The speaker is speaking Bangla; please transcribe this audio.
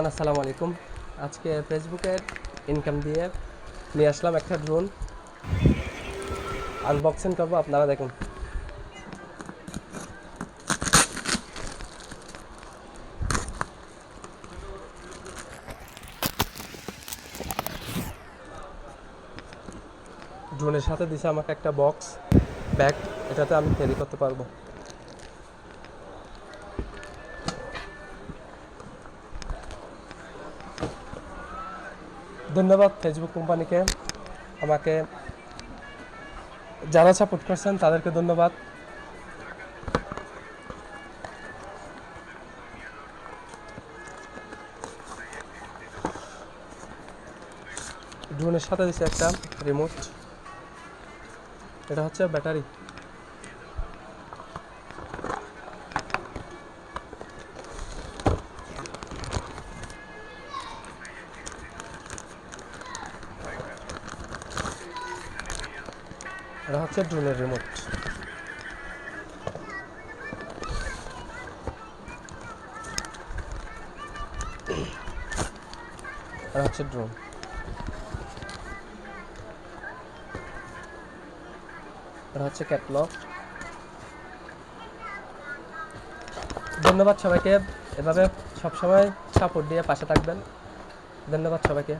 আসসালামু আলাইকুম। আজকে ফেসবুকের ইনকাম দিয়ে নিয়ে আসলাম একটা ড্রোন আনবক্সিং করব, আপনারা দেখুন। ড্রোনের সাথে দিছে আমাকে একটা বক্স ব্যাগ এটাতে আমি ক্যারি করতে পারব। ধন্যবাদ ফেসবুক কোম্পানিকে আমাকে যারা সাপোর্ট করছেন তাদেরকে ধন্যবাদ। ড্রোনের সাথে দিচ্ছে একটা রিমোট এটা হচ্ছে ব্যাটারি। এটা হচ্ছে ড্রোনের রিমোট এটা হচ্ছে ড্রোন এটা হচ্ছে ক্যাটলগ ধন্যবাদ সবাইকে। এভাবে সবসময় সাপোর্ট দিয়ে পাশে থাকবেন। ধন্যবাদ সবাইকে।